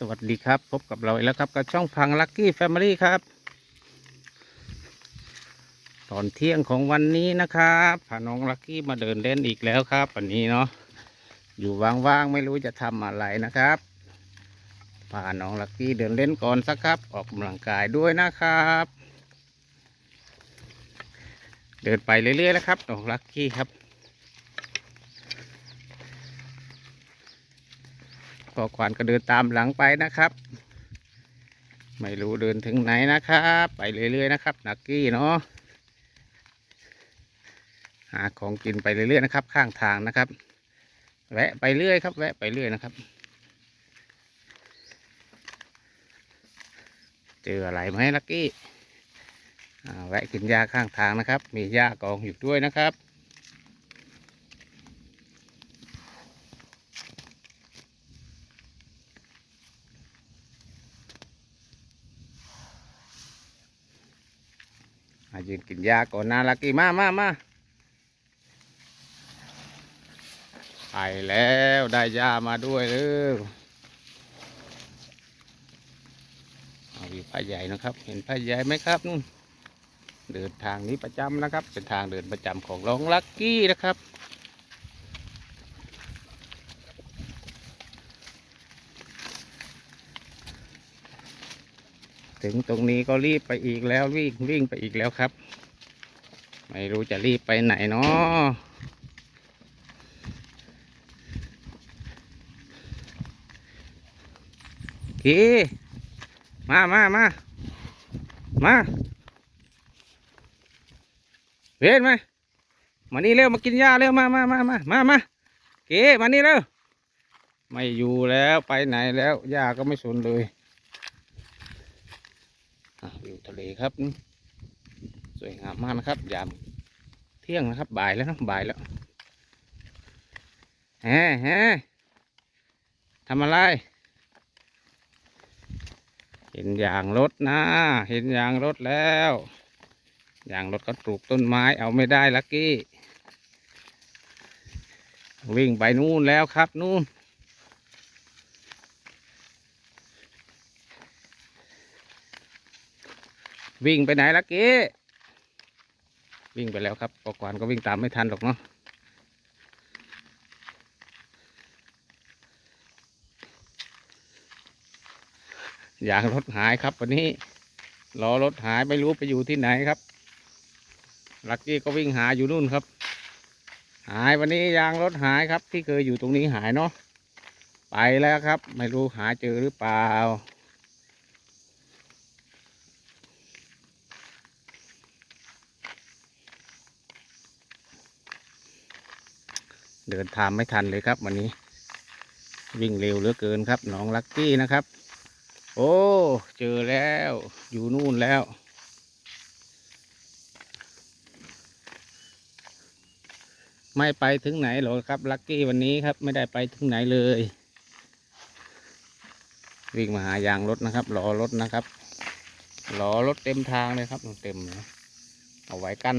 สวัสดีครับ พบกับเราอีกแล้วครับ กับช่องพังลักกี้แฟมิลี่ครับ ตอนเที่ยงของวันนี้นะครับพาน้องลักกี้มาเดินเล่นอีกแล้วครับวันนี้เนาะอยู่ว่างๆไม่รู้จะทำอะไรนะครับพาน้องลักกี้เดินเล่นก่อนสักครับ ออกกำลังกายด้วยนะครับ เดินไปเรื่อยๆนะครับน้องลักกี้ครับ พอควานก็เดินตามหลังไปนะครับ ไม่รู้เดินถึงไหนนะครับ ไปเรื่อยๆนะครับนักกี้เนาะหาของกินไปเรื่อยๆนะครับ ข้างทางนะครับ แวะไปเรื่อยครับ แวะไปเรื่อยนะครับ เจออะไรไหมลักกี้แวะกินหญ้าข้างทางนะครับ มีหญ้ากองอยู่ด้วยนะครับ ยืนกินยาก่อนนะลักกี้มามามาไปแล้วได้ยามาด้วยเลยเอามีผ้าใหญ่นะครับ เห็นผ้าใหญ่ไหมครับนู่นเดินทางนี้ประจำนะครับ เป็นทางเดินประจำของน้องลักกี้นะครับ ถึงตรงนี้ก็รีบไปอีกแล้ววิ่งวิ่งไปอีกแล้วครับ ไม่รู้จะรีบไปไหนเนาะกีมามามามาเวนมามานี่เร็วมากินหญ้าเร็วมามามามามามาเก๋มานี่เร็วไม่อยู่แล้วไปไหนแล้วหญ้าก็ไม่สนเลย วิวทะเลครับ สวยงามมากนะครับ ยามเที่ยงนะครับ บ่ายแล้วนะบ่ายแล้วแฮ่แฮ่ทำอะไร เห็นยางรถนะ เห็นยางรถแล้วยางรถก็ปลูกต้นไม้เอาไม่ได้ลักกี้ วิ่งไปนู่นแล้วครับนู่น วิ่งไปไหนลักกี้วิ่งไปแล้วครับปอกวานก็วิ่งตามไม่ทันหรอกเนาะยางรถหายครับวันนี้ล้อรถหายไม่รู้ไปอยู่ที่ไหนครับ ลักกี้ก็วิ่งหาอยู่นู่นครับ หายวันนี้ยางรถหายครับ ที่เคยอยู่ตรงนี้หายเนาะไปแล้วครับ ไม่รู้หาเจอหรือเปล่า เดินทางไม่ทันเลยครับวันนี้ วิ่งเร็วเหลือเกินครับน้องลักกี้นะครับ โอ้เจอแล้วอยู่นู่นแล้ว ไม่ไปถึงไหนหรอกครับลักกี้วันนี้ครับไม่ได้ไปถึงไหนเลย วิ่งมาหายางรถนะครับรอรถนะครับรอรถเต็มทางเลยครับเต็มเลยเอาไว้กั้น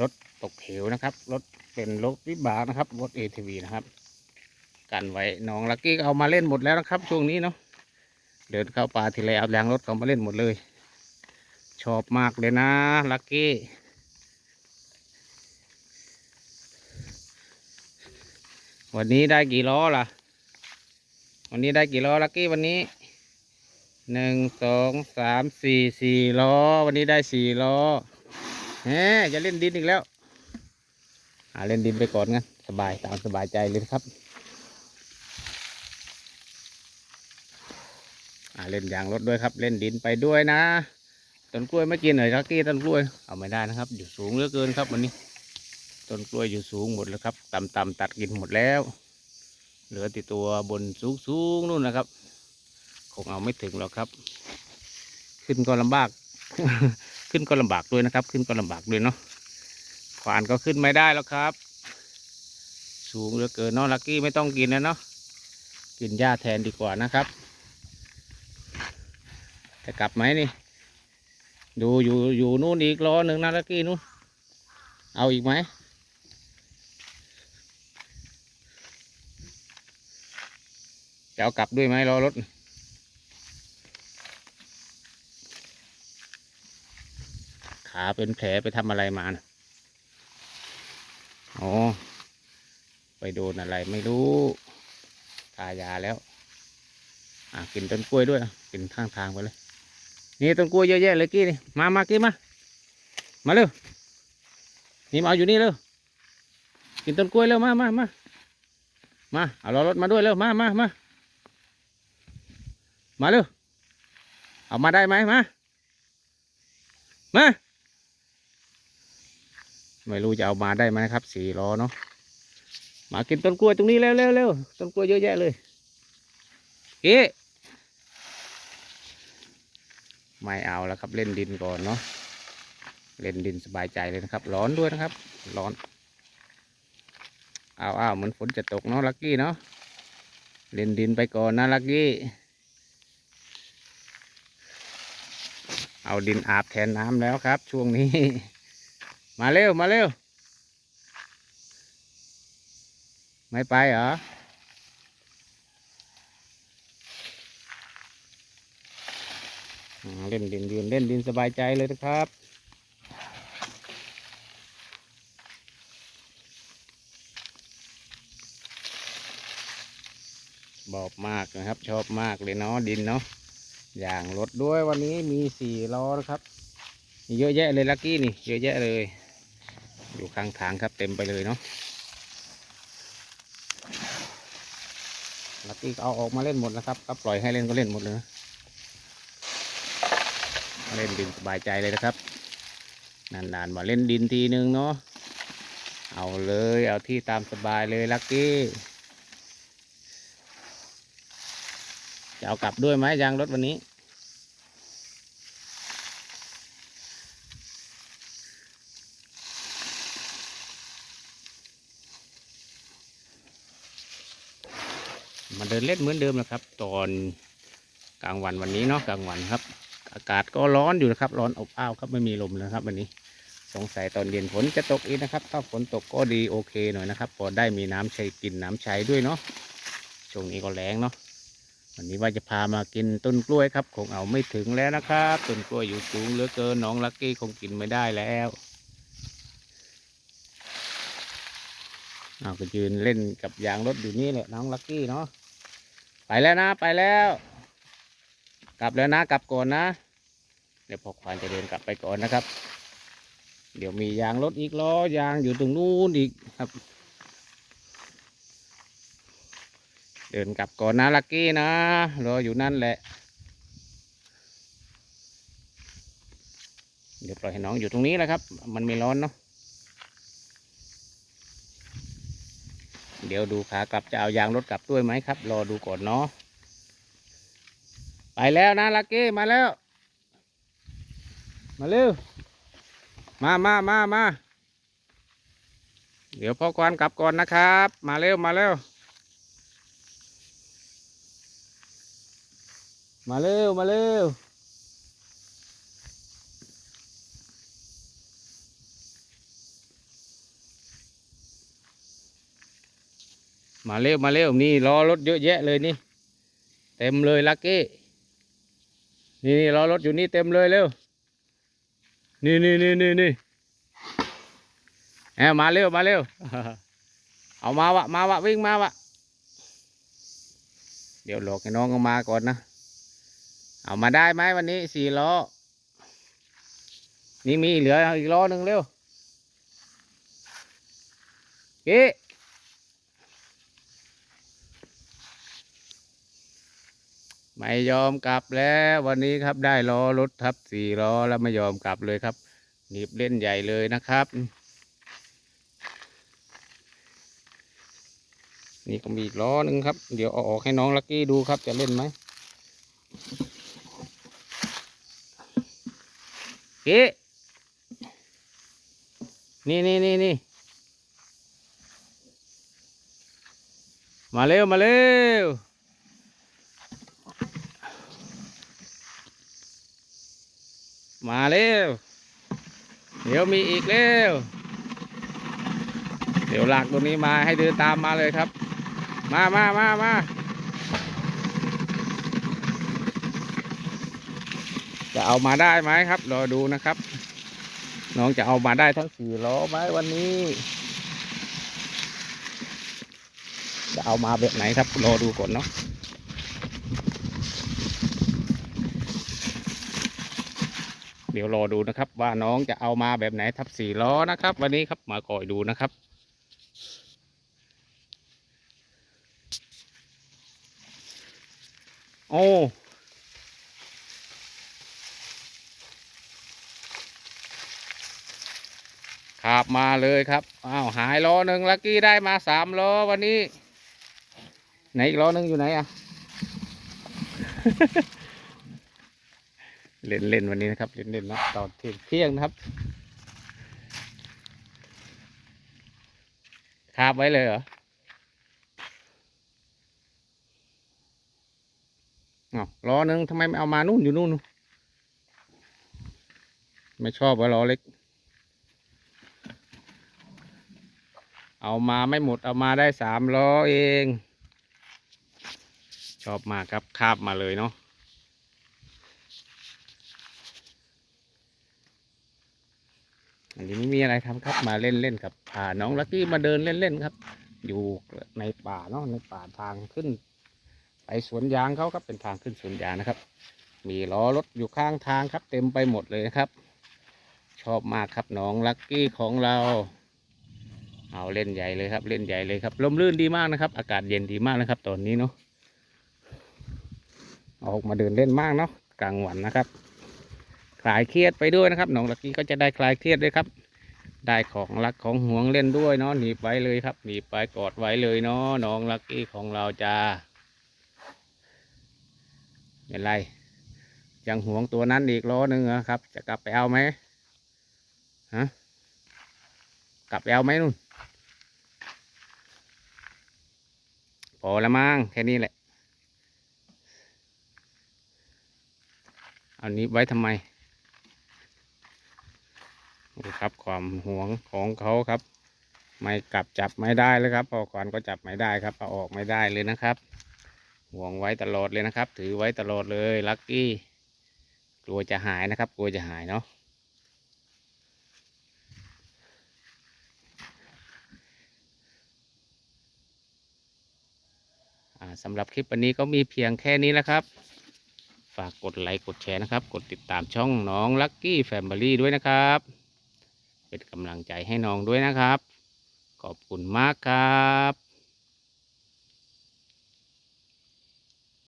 รถ ตกเหวนะครับ รถเป็นรถวิบากนะครับ รถ ATV นะครับ กันไว้น้องลักกี้เอามาเล่นหมดแล้วนะครับ ช่วงนี้เนาะ เดินเข้าป่าทีไรเอายางรถเขามาเล่นหมดเลย ชอบมากเลยนะลักกี้ วันนี้ได้กี่ล้อล่ะ วันนี้ได้กี่ล้อลักกี้วันนี้หนึ่งสองสามสี่สี่ล้อ วันนี้ได้สี่ล้อแหมจะเล่นดินอีกแล้วาเล่นดินไปก่อนงั้นสบายตามสบายใจเลยครับอาเล่นยางรถด้วยครับ เล่นดินไปด้วยนะต้นกล้วยไม่กินหน่อยครับกี้ต้นกล้วยเอาไม่ได้นะครับ อยู่สูงเหลือเกินครับวันนี้ต้นกล้วยอยู่สูงหมดแล้วครับ ต่ำๆตัดกินหมดแล้ว เหลือติดตัวบนสูงๆนู่นนะครับ คงเอาไม่ถึงหรอกครับ ขึ้นก็ลำบาก ขึ้นก็ลำบากด้วยนะครับ ขึ้นก็ลำบากด้วยเนาะ ขวานก็ขึ้นไม่ได้แล้วครับ สูงเหลือเกินเนาะลักกี้ไม่ต้องกินนะเนาะกินหญ้าแทนดีกว่านะครับจะกลับไหมนี่ ดูอยู่อยู่นู่นอีกล้อหนึ่งนะลักกี้นู่นเอาอีกไหมจะเอากลับด้วยไหมรอรถขาเป็นแผลไปทำอะไรมานะ อ๋อ ไปโดนอะไรไม่รู้ทายาแล้ว อะกินต้นกล้วยด้วยอะกินข้างทางไปเลย นี่ต้นกล้วยเยอะแยะเลยกี้นี่มามากี้มา มาเร็ว นี่มาเอาอยู่นี่เร็ว กินต้นกล้วยเร็วมามามามา เอาล้อรถมาด้วยเร็ว มามามามาเร็ว เอามาได้ไหมมา มา ไม่รู้จะเอามาได้ไหมครับสี่ล้อเนาะมากินต้นกล้วยตรงนี้เร็วเร็วเร็วต้นกล้วยเยอะแยะเลยเอ๊ะไม่เอาแล้วครับเล่นดินก่อนเนาะเล่นดินสบายใจเลยนะครับ ร้อนด้วยนะครับ ร้อนเอาเอาเหมือนฝนจะตกเนาะลักกี้เนาะเล่นดินไปก่อนนะลักกี้เอาดินอาบแทนน้ำแล้วครับ ช่วงนี้ มาเร็ว มาเร็ว ไม่ไปเหรอ เล่นดินยืนเล่นดินสบายใจเลยนะครับบอบมากนะครับ ชอบมากเลยเนาะดินเนาะอย่างรถด้วยวันนี้มีสี่ล้อนะครับ เยอะแยะเลยลักกี้นี่ เยอะแยะเลย อยู่ข้างทางครับเต็มไปเลยเนาะลักกี้เอาออกมาเล่นหมดนะครับก็ปล่อยให้เล่นก็เล่นหมดเลยนะเล่นดินสบายใจเลยนะครับ นานๆมาเล่นดินทีนึงเนาะเอาเลยเอาที่ตามสบายเลยลักกี้จะเอากลับด้วยไหมยางรถวันนี้ ดินเล่นเหมือนเดิมนะครับ ตอนกลางวันวันนี้เนาะกลางวันครับ อากาศก็ร้อนอยู่นะครับ ร้อนอบอ้าวครับไม่มีลมนะครับ วันนี้สงสัยตอนเย็นฝนจะตกอีกนะครับ ถ้าฝนตกก็ดีโอเคหน่อยนะครับ พอได้มีน้ำใช้กินน้ำใช้ด้วยเนาะช่วงนี้ก็แรงเนาะวันนี้ว่าจะพามากินต้นกล้วยครับคงเอาไม่ถึงแล้วนะครับต้นกล้วยอยู่สูงเหลือเกินน้องลักกี้คงกินไม่ได้แล้วเอาก็ยืนเล่นกับยางรถอยู่นี่แหละน้องลักกี้เนาะ ไปแล้วนะไปแล้ว กลับแล้วนะกลับก่อนนะ เดี๋ยวพอควานจะเดินกลับไปก่อนนะครับ เดี๋ยวมียางรถอีกล้อยางอยู่ตรงนู้นอีกครับ เดินกลับก่อนนะลักกี้นะรออยู่นั่นแหละ เดี๋ยวปล่อยให้น้องอยู่ตรงนี้แหละครับ มันไม่ร้อนเนาะ เดี๋ยวดูขากลับจะเอายางรถกลับด้วยไหมครับ รอดูก่อนเนาะไปแล้วนะลักกี้มาแล้ว มาเร็วมามามามาเดี๋ยวพ่อควานกลับก่อนนะครับ มาเร็วมาเร็วมาเร็วมาเร็ว มาเร็วมาเร็วนี่รอรถเยอะแยะเลยนี่ เต็มเลยลักกี้นี่นี่รอรถอยู่นี่เต็มเลยเร็วนี่นี่นี่นี่นี่แอบมาเร็วมาเร็วเอามาวะมาวะวิ่งมาวะเดี๋ยวหลอกให้น้องเอามาก่อนนะเอามาได้ไหมวันนี้สี่ล้อนี่มีเหลืออีกล้อหนึ่งเร็วเก๊ ไม่ยอมกลับแล้ววันนี้ครับได้ล้อรถทับสี่ล้อแล้วไม่ยอมกลับเลยครับหนีบเล่นใหญ่เลยนะครับ นี่ก็มีอีกล้อหนึ่งครับ เดี๋ยวเอาออกให้น้องลักกี้ดูครับจะเล่นไหมเก๊นี่นี่นี่นี่มาเร็วมาเร็ว มาเร็วเดี๋ยวมีอีกเร็วเดี๋ยวหลักตัวนี้มาให้เดินตามมาเลยครับ มามามามาจะเอามาได้ไหมครับ รอดูนะครับ น้องจะเอามาได้ทั้งสี่ล้อไหมวันนี้ จะเอามาแบบไหนครับ รอดูก่อนเนาะ เดี๋ยวรอดูนะครับ ว่าน้องจะเอามาแบบไหนทับสี่ล้อนะครับ วันนี้ครับมาคอยดูนะครับโอ้ขับมาเลยครับ อ้าว หายล้อหนึ่งลักกี้ได้มาสามล้อวันนี้ ไหนอีกล้อหนึ่งอยู่ไหนอะ เล่นเล่นวันนี้นะครับ เล่นเล่นนะตอนเที่ยงเที่ยงนะครับคาบไว้เลยเหรออ้าล้อหนึงทำไมไม่เอามานู่นอยู่นู่นนู่นไม่ชอบว่าล้อเล็ก เอามาไม่หมดเอามาได้สามล้อเอง ชอบมากครับคาบมาเลยเนาะ อันนี้ไม่มีอะไรทำครับมาเล่นเล่นกับพาน้องลักกี้มาเดินเล่นเล่นครับ อยู่ในป่าเนาะในป่าทางขึ้น ไปสวนยางเขาครับเป็นทางขึ้นสวนยางนะครับ มีล้อรถอยู่ข้างทางครับ เต็มไปหมดเลยนะครับ ชอบมากครับน้องลักกี้ของเราเอาเล่นใหญ่เลยครับ เล่นใหญ่เลยครับลมลื่นดีมากนะครับ อากาศเย็นดีมากนะครับ ตอนนี้เนาะออกมาเดินเล่นมากเนาะกลางวันนะครับ ลายเครียดไปด้วยนะครับน้องลักกี้ก็จะได้คลายเครียดด้วยครับ ได้ของรักของห่วงเล่นด้วยเนาะหนีไว้เลยครับหนีไปกอดไว้เลยเนาะน้องลักกี้ของเราจะเป็นไรยังห่วงตัวนั้นอีกล้อหนึ่งเหรอครับ จะกลับไปเอาไหมฮะกลับไปเอาไหมนู่นพอละมั้งแค่นี้แหละ เอานี้ไว้ทำไม นี่ครับความหวงของเขาครับ ไม่กลับจับไม่ได้เลยครับพอก่อนก็จับไม่ได้ครับเอาออกไม่ได้เลยนะครับห่วงไว้ตลอดเลยนะครับ ถือไว้ตลอดเลยลักกี้กลัวจะหายนะครับ กลัวจะหายเนาะสำหรับคลิปวันนี้ก็มีเพียงแค่นี้แล้วครับ ฝากกดไลค์กดแชร์นะครับ กดติดตามช่องน้องลักกี้แฟมิลี่ด้วยนะครับ เป็นกำลังใจให้น้องด้วยนะครับ ขอบคุณมากครับ